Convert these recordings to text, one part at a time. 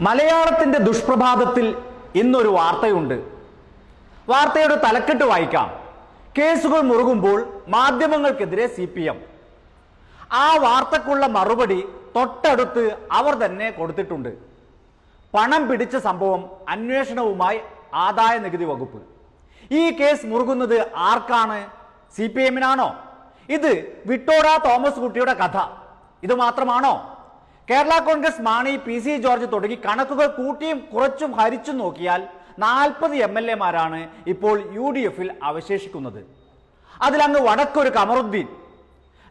മലയാളത്തിന്റെ ദുഷ്പ്രഭാതത്തിൽ ഇന്നൊരു വാർത്തയുണ്ട്. വാർത്തയുടെ തലക്കെട്ട് വായിക്കാം. കേസുകൾ മുറുകുമ്പോൾ മാധ്യമങ്ങൾക്കെതിരെ സി പി എം. ആ വാർത്തക്കുള്ള മറുപടി തൊട്ടടുത്ത് അവർ തന്നെ കൊടുത്തിട്ടുണ്ട്. പണം പിടിച്ച സംഭവം അന്വേഷണവുമായി ആദായ നികുതി വകുപ്പ്. ഈ കേസ് മുറുകുന്നത് ആർക്കാണ്? സി പി എമ്മിനാണോ? ഇത് വിട്ടോടാ തോമസ് കുട്ടിയുടെ കഥ. ഇത് മാത്രമാണോ? കേരള കോൺഗ്രസ് മാണി പി സി ജോർജ് തുടങ്ങി കണക്കുകൾ കൂട്ടിയും കുറച്ചും ഹരിച്ചും നോക്കിയാൽ നാൽപ്പത് എം എൽ എമാരാണ് ഇപ്പോൾ യു ഡി എഫിൽ അവശേഷിക്കുന്നത്. അതിലങ്ങ് വടക്കൊരു കമറുദ്ദീൻ.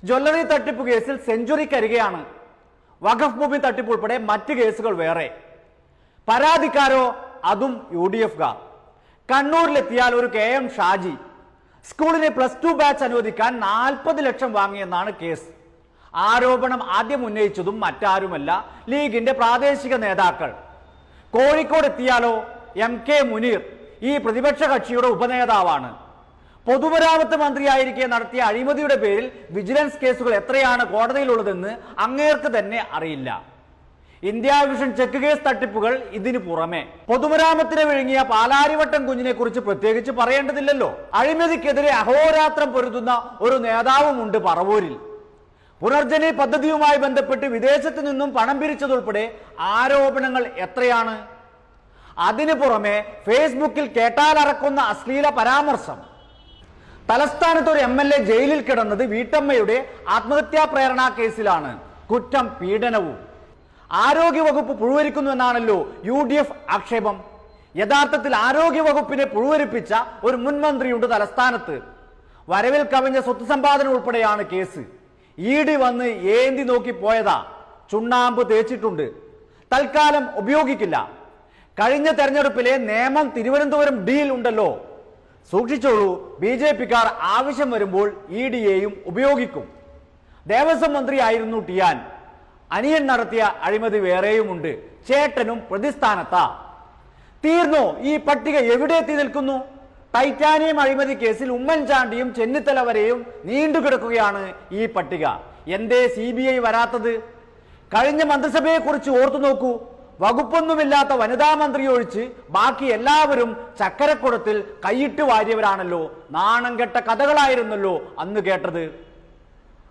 ജ്വല്ലറി തട്ടിപ്പ് കേസിൽ സെഞ്ചുറിക്കരികയാണ് വഖഫ് ഭൂമി തട്ടിപ്പ് ഉൾപ്പെടെ മറ്റ് കേസുകൾ വേറെ. പരാതിക്കാരോ അതും യു ഡി എഫുകാർ കണ്ണൂരിലെത്തിയാൽ ഒരു കെ എം ഷാജി. സ്കൂളിനെ പ്ലസ് ടു ബാച്ച് അനുവദിക്കാൻ നാൽപ്പത് ലക്ഷം വാങ്ങിയെന്നാണ് കേസ്. ആരോപണം ആദ്യം ഉന്നയിച്ചതും മറ്റാരുമല്ല. ലീഗിന്റെ പ്രാദേശിക നേതാക്കൾ. കോഴിക്കോട് എത്തിയാലോ? എം കെ മുനീർ ഈ പ്രതിപക്ഷ കക്ഷിയുടെ ഉപനേതാവാണ്. പൊതുമരാമത്ത് മന്ത്രിയായിരിക്കെ നടത്തിയ അഴിമതിയുടെ പേരിൽ വിജിലൻസ് കേസുകൾ എത്രയാണ് കോടതിയിലുള്ളതെന്ന് അങ്ങേർക്ക് തന്നെ അറിയില്ല. ഇന്ത്യ വിഷൻ ചെക്ക് കേസ് തട്ടിപ്പുകൾ ഇതിനു പുറമെ. പൊതുമരാമത്തിന് വിഴുങ്ങിയ പാലാരിവട്ടം കുഞ്ഞിനെ കുറിച്ച് പ്രത്യേകിച്ച് പറയേണ്ടതില്ലല്ലോ. അഴിമതിക്കെതിരെ അഹോരാത്രം പൊരുതുന്ന ഒരു നേതാവുമുണ്ട് പറവൂരിൽ. പുനർജനി പദ്ധതിയുമായി ബന്ധപ്പെട്ട് വിദേശത്ത് നിന്നും പണം പിരിച്ചതുൾപ്പെടെ ആരോപണങ്ങൾ എത്രയാണ്? അതിനു പുറമെ ഫേസ്ബുക്കിൽ കേട്ടാലറക്കുന്ന അശ്ലീല പരാമർശം. തലസ്ഥാനത്ത് ഒരു എം എൽ എ ജയിലിൽ കിടന്നത് വീട്ടമ്മയുടെ ആത്മഹത്യാ പ്രേരണാ കേസിലാണ്. കുറ്റം പീഡനവും. ആരോഗ്യവകുപ്പ് പുഴുവരിക്കുന്നു എന്നാണല്ലോ യു ഡി എഫ് ആക്ഷേപം. യഥാർത്ഥത്തിൽ ആരോഗ്യവകുപ്പിനെ പുഴുവരിപ്പിച്ച ഒരു മുൻമന്ത്രിയുണ്ട് തലസ്ഥാനത്ത്. വരവിൽ കവിഞ്ഞ സ്വത്ത് സമ്പാദനം ഉൾപ്പെടെയാണ് കേസ്. ഡി വന്ന് ഏന്തി നോക്കി പോയതാ. ചുണ്ണാമ്പ് തേച്ചിട്ടുണ്ട്. തൽക്കാലം ഉപയോഗിക്കില്ല. കഴിഞ്ഞ തെരഞ്ഞെടുപ്പിലെ നിയമം തിരുവനന്തപുരം ഡീൽ ഉണ്ടല്ലോ. സൂക്ഷിച്ചോളൂ ബി ജെ പിക്കാർ ആവശ്യം വരുമ്പോൾ ഇ ഡിയെയും ഉപയോഗിക്കും. ദേവസ്വം മന്ത്രിയായിരുന്നു ടിയാൻ. അനിയൻ നടത്തിയ അഴിമതി വേറെയുമുണ്ട്. ചേട്ടനും പ്രതിസ്ഥാനത്താ. തീർന്നോ? ഈ പട്ടിക എവിടെ എത്തി നിൽക്കുന്നു? ടൈറ്റാനിയം അഴിമതി കേസിൽ ഉമ്മൻചാണ്ടിയും ചെന്നിത്തല വരെയും നീണ്ടുകിടക്കുകയാണ് ഈ പട്ടിക. എന്തേ സി ബി ഐ വരാത്തത്? കഴിഞ്ഞ മന്ത്രിസഭയെ കുറിച്ച് ഓർത്തു നോക്കൂ. വകുപ്പൊന്നുമില്ലാത്ത വനിതാ മന്ത്രി ഒഴിച്ച് ബാക്കി എല്ലാവരും ചക്കരക്കുടത്തിൽ കൈയിട്ട് വാരിയവരാണല്ലോ. നാണം കെട്ട കഥകളായിരുന്നല്ലോ അന്ന് കേട്ടത്.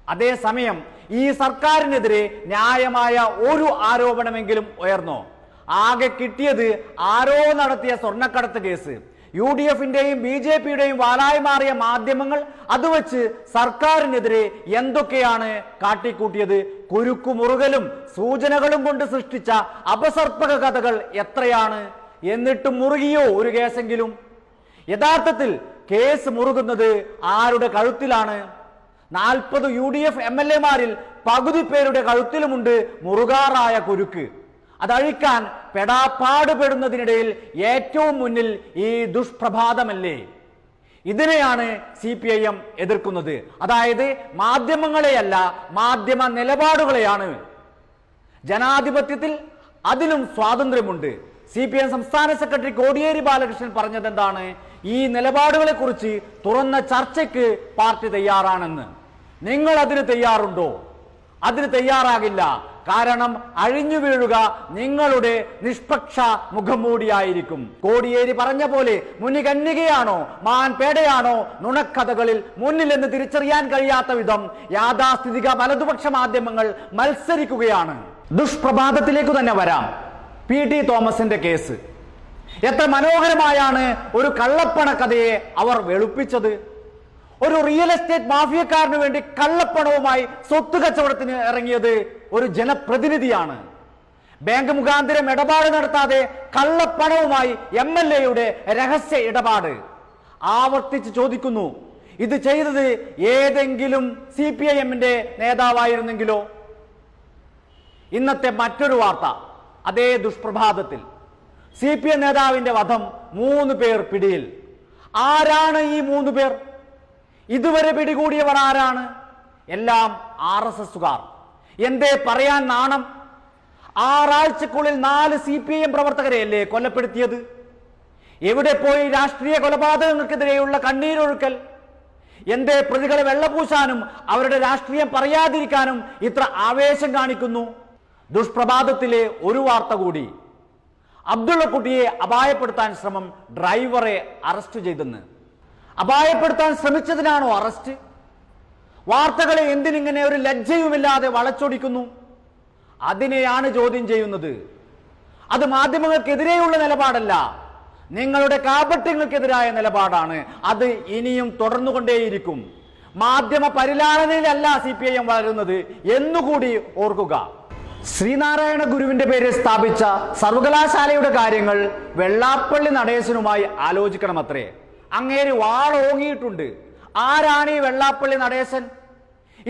അതേസമയം ഈ സർക്കാരിനെതിരെ ന്യായമായ ഒരു ആരോപണമെങ്കിലും ഉയർന്നോ? ആകെ കിട്ടിയത് ആരോ നടത്തിയ സ്വർണക്കടത്ത് കേസ്. യു ഡി എഫിന്റെയും ബി ജെ പിയുടെയും വാലായി മാറിയ മാധ്യമങ്ങൾ അത് വെച്ച് സർക്കാരിനെതിരെ എന്തൊക്കെയാണ് കാട്ടിക്കൂട്ടിയത്? കുരുക്കുമുറുകലും സൂചനകളും കൊണ്ട് സൃഷ്ടിച്ച അപസർപ്പക കഥകൾ എത്രയാണ്? എന്നിട്ട് മുറുകിയോ ഒരു കേസെങ്കിലും? യഥാർത്ഥത്തിൽ കേസ് മുറുകുന്നത് ആരുടെ കഴുത്തിലാണ്? നാൽപ്പത് U D F M L എമാരിൽ പകുതി പേരുടെ കഴുത്തിലുമുണ്ട് മുറുകാറായ കുരുക്ക്. അതഴിക്കാൻ പെടാപ്പാടുപെടുന്നതിനിടയിൽ ഏറ്റവും മുന്നിൽ ഈ ദുഷ്പ്രഭാതമല്ലേ? ഇതിനെയാണ് സി പി ഐ എം എതിർക്കുന്നത്. അതായത് മാധ്യമങ്ങളെയല്ല മാധ്യമ നിലപാടുകളെയാണ്. ജനാധിപത്യത്തിൽ അതിനും സ്വാതന്ത്ര്യമുണ്ട്. സി പി എം സംസ്ഥാന സെക്രട്ടറി കോടിയേരി ബാലകൃഷ്ണൻ പറഞ്ഞത് എന്താണ് ഈ നിലപാടുകളെ കുറിച്ച് തുറന്ന ചർച്ചയ്ക്ക് പാർട്ടി തയ്യാറാണെന്ന്. നിങ്ങൾ അതിന് തയ്യാറുണ്ടോ? അതിന് തയ്യാറാകില്ല. കാരണം അഴിഞ്ഞു വീഴുക നിങ്ങളുടെ നിഷ്പക്ഷ മുഖംമൂടിയായിരിക്കും. കോടിയേരി പറഞ്ഞ പോലെ മുന്നികന്യകയാണോ മാൻ പേടയാണോ? നുണക്കഥകളിൽ മുന്നിലെന്ന് തിരിച്ചറിയാൻ കഴിയാത്ത വിധം യാഥാസ്ഥിതിക വലതുപക്ഷ മാധ്യമങ്ങൾ മത്സരിക്കുകയാണ്. ദുഷ്പ്രഭാതത്തിലേക്ക് തന്നെ വരാം. പി ടി തോമസിന്റെ കേസ്. എത്ര മനോഹരമായാണ് ഒരു കള്ളപ്പണ കഥയെ അവർ വെളുപ്പിച്ചത്. ഒരു റിയൽ എസ്റ്റേറ്റ് മാഫിയക്കാരന് വേണ്ടി കള്ളപ്പണവുമായി സ്വത്ത് കച്ചവടത്തിന് ഇറങ്ങിയത് ഒരു ജനപ്രതിനിധിയാണ്. ബാങ്ക് മുഖാന്തരം ഇടപാട് നടത്താതെ കള്ളപ്പണവുമായി എം എൽ എയുടെ രഹസ്യ ഇടപാട്. ആവർത്തിച്ച് ചോദിക്കുന്നു ഇത് ചെയ്തത് ഏതെങ്കിലും സി പി ഐ എമ്മിന്റെ നേതാവായിരുന്നെങ്കിലോ? ഇന്നത്തെ മറ്റൊരു വാർത്ത അതേ ദുഷ്പ്രഭാതത്തിൽ. സി പി എം നേതാവിന്റെ വധം മൂന്ന് പേർ പിടിയിൽ. ആരാണ് ഈ മൂന്ന് പേർ? ഇതുവരെ പിടികൂടിയവർ ആരാണ്? എല്ലാം ആർ എസ് എസുകാർ എന്തേ പറയാൻ നാണം? ആറാഴ്ചക്കുള്ളിൽ നാല് സി പി എം പ്രവർത്തകരെയല്ലേ കൊലപ്പെടുത്തിയത്? എവിടെ പോയി രാഷ്ട്രീയ കൊലപാതകങ്ങൾക്കെതിരെയുള്ള കണ്ണീരൊഴുക്കൽ? എന്തേ പ്രതികളെ വെള്ളപൂശാനും അവരുടെ രാഷ്ട്രീയം പറയാതിരിക്കാനും ഇത്ര ആവേശം കാണിക്കുന്നു? ദുഷ്പ്രഭാതത്തിലെ ഒരു വാർത്ത കൂടി. അബ്ദുള്ളക്കുട്ടിയെ അപായപ്പെടുത്താൻ ശ്രമം ഡ്രൈവറെ അറസ്റ്റ് ചെയ്തെന്ന്. അപായപ്പെടുത്താൻ ശ്രമിച്ചതിനാണോ അറസ്റ്റ് വാർത്തകളെ എന്തിനിങ്ങനെ ഒരു ലജ്ജയുമില്ലാതെ വളച്ചൊടിക്കുന്നു? അതിനെയാണ് ചോദ്യം ചെയ്യുന്നത്. അത് മാധ്യമങ്ങൾക്കെതിരെയുള്ള നിലപാടല്ല. നിങ്ങളുടെ കാപട്യങ്ങൾക്കെതിരായ നിലപാടാണ്. അത് ഇനിയും തുടർന്നുകൊണ്ടേയിരിക്കും. മാധ്യമ പരിലാളനയിലല്ല സി പി ഐ എം വളരുന്നത് എന്നുകൂടി ഓർക്കുക. ശ്രീനാരായണ ഗുരുവിന്റെ പേരിൽ സ്ഥാപിച്ച സർവകലാശാലയുടെ കാര്യങ്ങൾ വെള്ളാപ്പള്ളി നടേശനുമായി ആലോചിക്കണമത്രേ. അങ്ങേര് വാളോങ്ങിയിട്ടുണ്ട്. ആരാണ് ഈ വെള്ളാപ്പള്ളി നടേശൻ?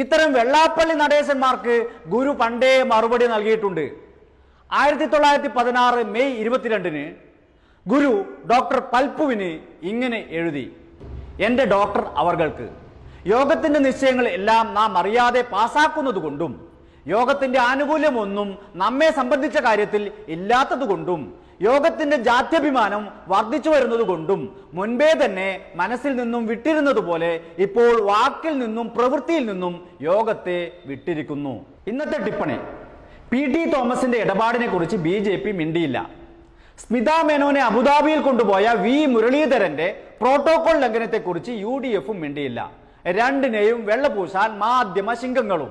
ഇത്തരം വെള്ളാപ്പള്ളി നടേശന്മാർക്ക് ഗുരു പണ്ടേ മറുപടി നൽകിയിട്ടുണ്ട്. ആയിരത്തി തൊള്ളായിരത്തി പതിനാറ് മെയ് ഇരുപത്തിരണ്ടിന് ഗുരു ഡോക്ടർ പൽപ്പുവിന് ഇങ്ങനെ എഴുതി. എന്റെ ഡോക്ടർ അവർകൾക്ക് യോഗത്തിന്റെ നിശ്ചയങ്ങൾ എല്ലാം നാം അറിയാതെ പാസാക്കുന്നത് കൊണ്ടും യോഗത്തിന്റെ ആനുകൂല്യമൊന്നും നമ്മെ സംബന്ധിച്ച കാര്യത്തിൽ ഇല്ലാത്തതുകൊണ്ടും യോഗത്തിന്റെ ജാത്യഭിമാനം വർദ്ധിച്ചു വരുന്നത് കൊണ്ടും മുൻപേ തന്നെ മനസ്സിൽ നിന്നും വിട്ടിരുന്നത് പോലെ ഇപ്പോൾ വാക്കിൽ നിന്നും പ്രവൃത്തിയിൽ നിന്നും യോഗത്തെ വിട്ടിരിക്കുന്നു. ഇന്നത്തെ ടിപ്പണി. പി ടി തോമസിന്റെ ഇടപാടിനെ കുറിച്ച് ബി ജെ പി മിണ്ടിയില്ല. സ്മിത മേനോനെ അബുദാബിയിൽ കൊണ്ടുപോയ വി മുരളീധരന്റെ പ്രോട്ടോകോൾ ലംഘനത്തെക്കുറിച്ച് യു ഡി എഫും മിണ്ടിയില്ല. രണ്ടിനെയും വെള്ളപൂശാൻ മാധ്യമ ശിങ്കങ്ങളും